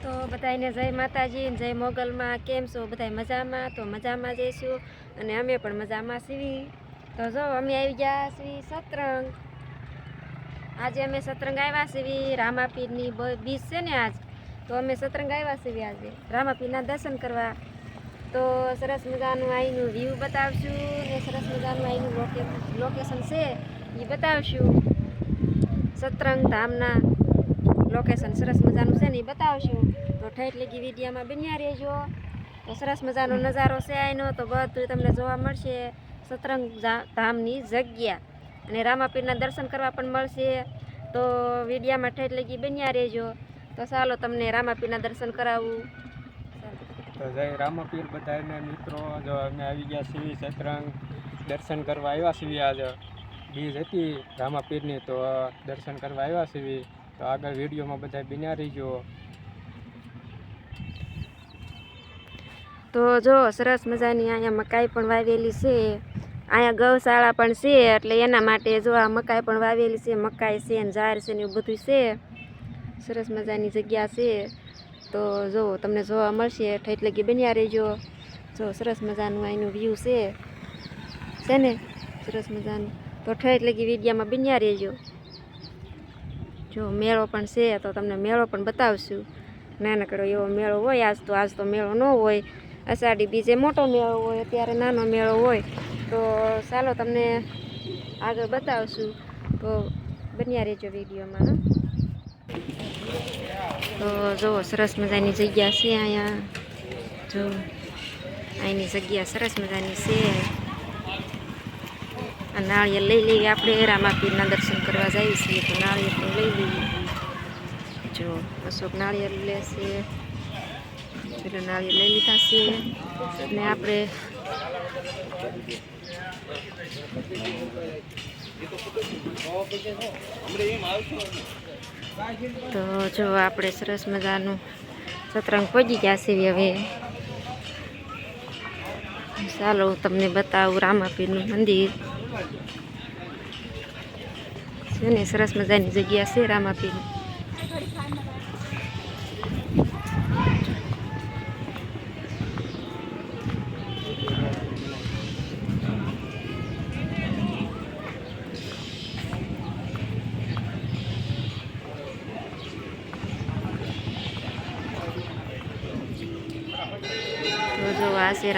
તો બધાને જય માતાજી જય મોગલમાં. કેમ છો? બધા મજામાં? તો મજામાં જઈશું અને અમે પણ મજામાં સીવી તો જો, અમે આવી ગયા શ્રી સતરંગ. આજે અમે સતરંગ આવ્યા સીવી રામાપીરની બીજ છે ને આજ? તો અમે સતરંગ આવ્યા સીવી આજે. રામાપીરના દર્શન કરવા. તો સરસ મજાનું અહીંનું વ્યૂ બતાવશું ને સરસ મજાનું અહીંનું લોકેશન છે એ બતાવશું. સતરંગ ધામના લોકેશન સરસ મજાનું છે ને એ બતાવશું? તો ઠેઠ લીગી વિડીયામાં બન્યા રહેજો. તો સરસ મજાનો નજારો છે આનો તો બધું તમને જોવા મળશે સતરંગ ધામની જગ્યા. અને રામાપીરના દર્શન કરવા પણ મળશે. તો વિડીયામાં ઠેઠ લગી બન્યા રહેજો. તો ચાલો તમને રામાપીરના દર્શન કરાવું. તો જય રામાપીર બધાને મિત્રો. જો અમે આવી ગયા છીએ સતરંગ દર્શન કરવા આવ્યા છીએ આજે. બીજ હતી રામાપીરની, તો દર્શન કરવા આવ્યા છીએ. તો આગળ વિડીયોમાં બધા બિના રહીજો. તો જો, સરસ મજાની અહીંયા મકાઈ પણ વાવેલી છે. અહીંયા ગૌશાળા પણ છે, એટલે એના માટે જો આ મકાઈ પણ વાવેલી છે, મકાઈ છે ને ઝાર છે ને એવું બધું છે. સરસ મજાની જગ્યા છે. તો જો, તમને જોવા મળશે, ઠેઠ લગી બન્યા રહેજો. જો, સરસ મજાનું અહીંનું વ્યૂ છે. છે ને? સરસ મજાનું. તો ઠેઠ લગી વિડીયામાં બન્યા રહેજો. જો મેળો પણ છે તો તમને મેળો પણ બતાવશું. નાનકડો એવો મેળો હોય, આજ તો આજ તો મેળો ન હોય. અષાઢી બીજે મોટો મેળો હોય, અત્યારે નાનો મેળો હોય. તો ચાલો તમને આગળ બતાવશું. તો બન્યા રહેજો વિડીયોમાં તો જુઓ સરસ મજાની જગ્યા છે અહીંયા. જો અહીંની જગ્યા સરસ મજાની છે. નાળિયેર લઈ લઈએ. આપણે રામાપીરના દર્શન કરવા જઈએ છીએ તો નાળિયેર લઈ લઈએ. જો, અશોક નાળિયેર લેશે. પેલા નાળિયેર લઈ લીધા છે. ને આપણે તો જો, આપણે સરસ મજાનું સતરંગ પહોંચી ગયા છીએ હવે. ચાલો, હું તમને બતાવું રામાપીરનું મંદિર. છે ને સરસ મજાની જગ્યા છે રામાપીરની જો આ છે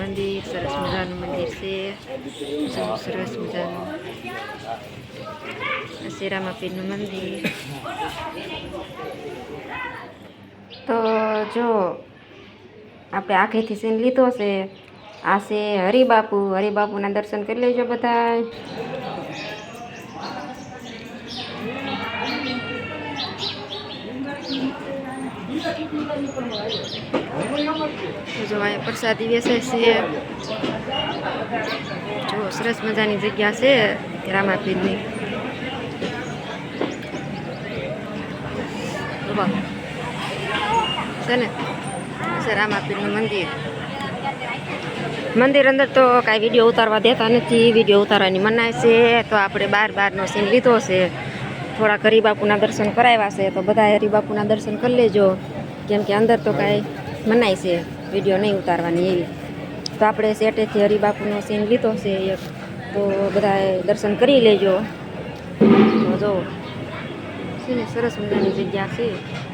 મંદિર સરસ મજાનું મંદિર છે સરસ મજાનું આ છે રામાપીરનું મંદિર તો જો, આપણે આખેથી સીન લીધો છે. આ છે હરિબાપુ. હરિબાપુના દર્શન કરી લેજો બધા જો અહીંયા પ્રસાદી બેસે છે. જો સરસ મજાની જગ્યા છે રામાપીરની. છે ને? છે રામાપીરનું મંદિર. મંદિર અંદર તો કાંઈ વીડિયો ઉતારવા દેતા નથી. વીડિયો ઉતારવાની મનાય છે. તો આપણે બાર બારનો સીન લીધો છે. થોડા હરિબાપુના દર્શન કરાવ્યા છે, તો બધા હરિબાપુના દર્શન કરી લેજો. કેમ કે અંદર તો કાંઈ મનાય છે, વીડિયો નહીં ઉતારવાની એવી. તો આપણે સેટેથી હરિબાપુનો સીન લીધો છે એક. તો બધાએ દર્શન કરી લેજો. તો જો સરસ મજાની જગ્યા છે.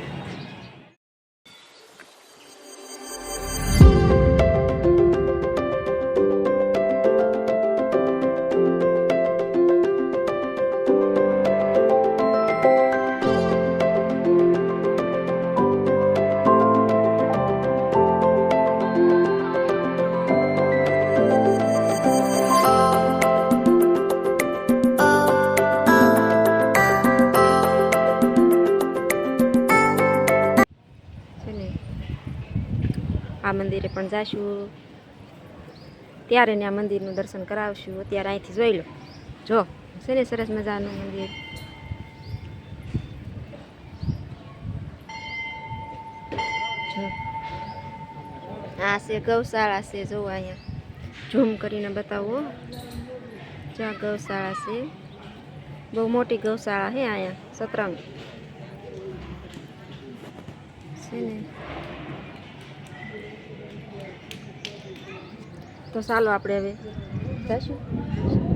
આ મંદિરે પણ જાશું. ત્યારે ને આ મંદિરનું દર્શન કરાવશું. અત્યારે અહીંથી જોઈ લો. જો છે ને સરસ મજાનું મંદિર. આ છે ગૌશાળા છે, જો અહીંયા. ઝૂમ કરીને બતાવો. જો આ ગૌશાળા છે. બહુ મોટી ગૌશાળા છે અહીંયા, સતરંગ. છે ને તો ચાલો આપણે હવે જશું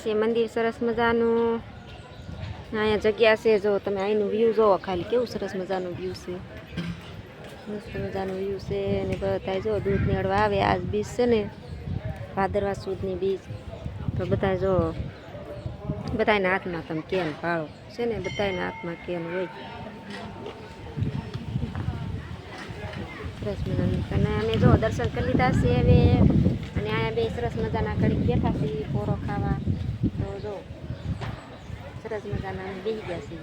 છે, મંદિર સરસ મજાનું. અહીંયા જગ્યા છે, જો તમે અહીંનું વ્યૂ જોવો, ખાલી કેવું સરસ મજાનું વ્યૂ છે. મસ્ત મજાનું વ્યૂ છે, અને બધા જો દૂધ નીળવા આવે, આજ બીજ છે ને, ભાદરવા સુદની બીજ તો બધા જો બધાના હાથમાં તમે કેન પાળો છે ને બધાના હાથમાં કેન હોય. સરસ મજાનું. અને અમે જો દર્શન કરી લીધા છે હવે. અને અહીંયા બે સરસ મજાના કડીક બેઠા છીએ પોરો ખાવા. તો જો સરસ મજાના અમે બેસી ગયા છીએ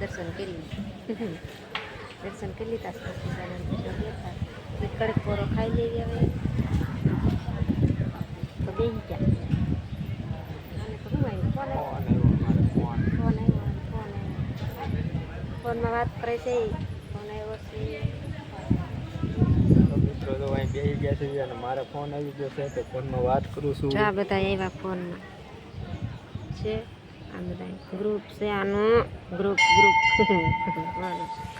દર્શન કરી દર્શન કરી લીધા સરસ મજાના બેઠા. એક કડક પોરો ખાઈ લેવી હવે. તો બેસી ગયા. ફોનમાં વાત કરે છે. ફોન આવ્યો છે. મિત્રો તો અહીં બેસી ગયા છે અને મારો ફોન આવી ગયો છે તો ફોનમાં વાત કરું છું. આ બધા આવ્યા ફોનમાં છે. આ બધા ગ્રુપ છે આનું. ગ્રુપ ગ્રુપ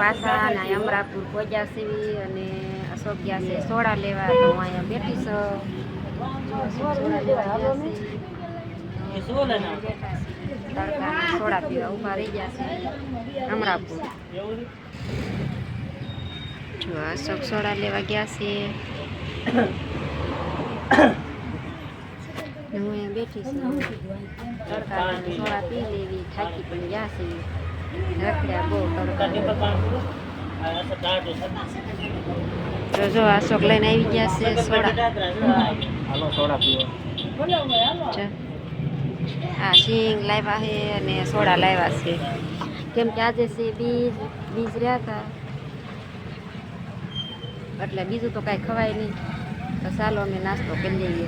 પાછા અને અમરાપુર પહોંચ્યા સીવી અને અશોક ગયા છે, સોડા લેવા. તો હું અહીંયા બેઠી છું. સોડા પીવા ઊભા રહી ગયા છે, અમરાપુર. જો અશોક સોડા લેવા ગયા છે. હું અહીંયા બેઠી છું. સોડા પી લેવી, થાકી પણ ગયા છે. રખડ્યા, બહુ તડકા તો જો અશોક લઈને આવી ગયા છે સોડા. આ સિંગ લાવ્યા છે અને સોડા લાવ્યા છે. કેમ કે આજે છે બીજ બીજ રહ્યા હતા. એટલે બીજું તો કાંઈ ખવાય નહીં. તો ચાલો અમે નાસ્તો કરી લઈએ.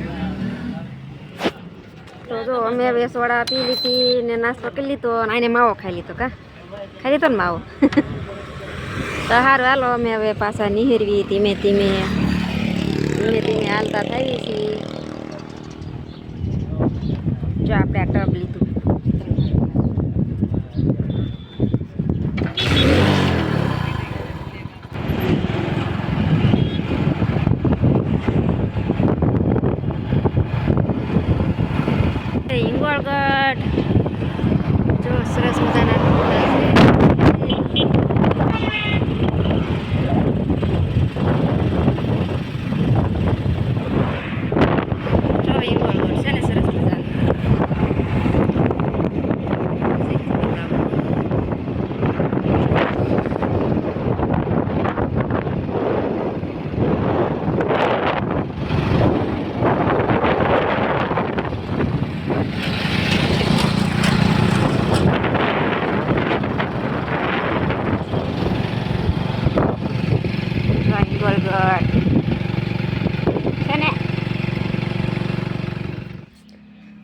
તો જો અમે હવે સોડા પી લીધી ને નાસ્તો કરી લીધો અને આને માવો ખાઈ લીધો કા. ખાઈ તો ને માવો. તો સારું હાલો, અમે હવે પાછા નિહરવી ધીમે ધીમે. ધીમે ધીમે હાલતા થઈ છીએ. જો, આપણે આ ટબ લીધું એ હિંગોળગઢ જો સરસ મજાના ડુંગરા છે જો હિંગોળગઢ છે ને સરસ મજાનું હિંગોળગઢ છે ને?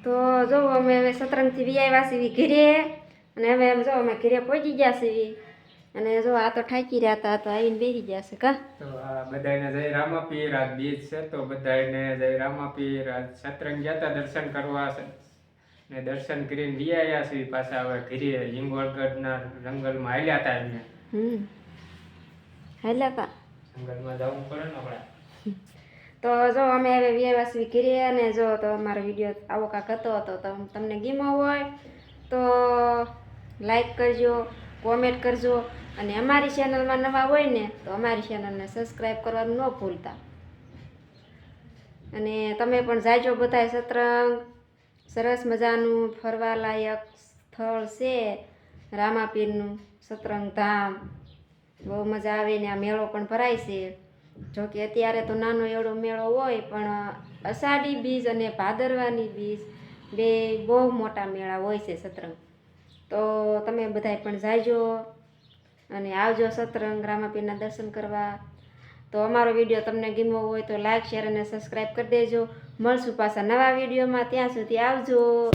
તો જો અમે હવે સતરંગથી વી આવ્યા છીએ ઘરે અને હવે એમ જો અમે ઘરે પહોંચી ગયા છીએ અને જો આ તો ઠાકી રહ્યા હતા તો આવીને બેસી જશે કા? તો આ બધાને જય રામાપીર આજ બીજ છે તો બધાને જય રામાપીર આજ સતરંગ ગયા હતા દર્શન કરવા ને દર્શન કરીને વી આવ્યા છીએ પાછા હવે ઘરે હિંગોળગઢના જંગલમાં હાલ્યા હતા એમને. હમ. હાલ્યા તા? જવું પડે ને આપણે. તો જો અમે હવે વ્યવસ્થિત કરીએ અને જો તો અમારો વીડિયો આવો કાંક હતો તો તમને ગીમો હોય, તો લાઈક કરજો કોમેન્ટ કરજો. અને અમારી ચેનલમાં નવા હોય ને, તો અમારી ચેનલને સબસ્ક્રાઈબ કરવાનું ન ભૂલતા. અને તમે પણ જાજો બધાય સતરંગ. સરસ મજાનું ફરવાલાયક સ્થળ છે રામાપીરનું સતરંગ ધામ. બહુ મજા આવે ને આ મેળો પણ ભરાય છે. જો કે અત્યારે તો નાનો એવડો મેળો હોય, પણ અષાઢી બીજ અને ભાદરવાની બીજ બે બહુ મોટા મેળા હોય છે સતરંગ. તો તમે બધાય પણ જાજો અને આવજો સતરંગ રામાપીરના દર્શન કરવા. તો અમારો વીડિયો તમને ગમ્યો હોય તો લાઇક શેર અને સબસ્ક્રાઈબ કરી દેજો. મળશું પાછા નવા વિડીયોમાં, ત્યાં સુધી આવજો.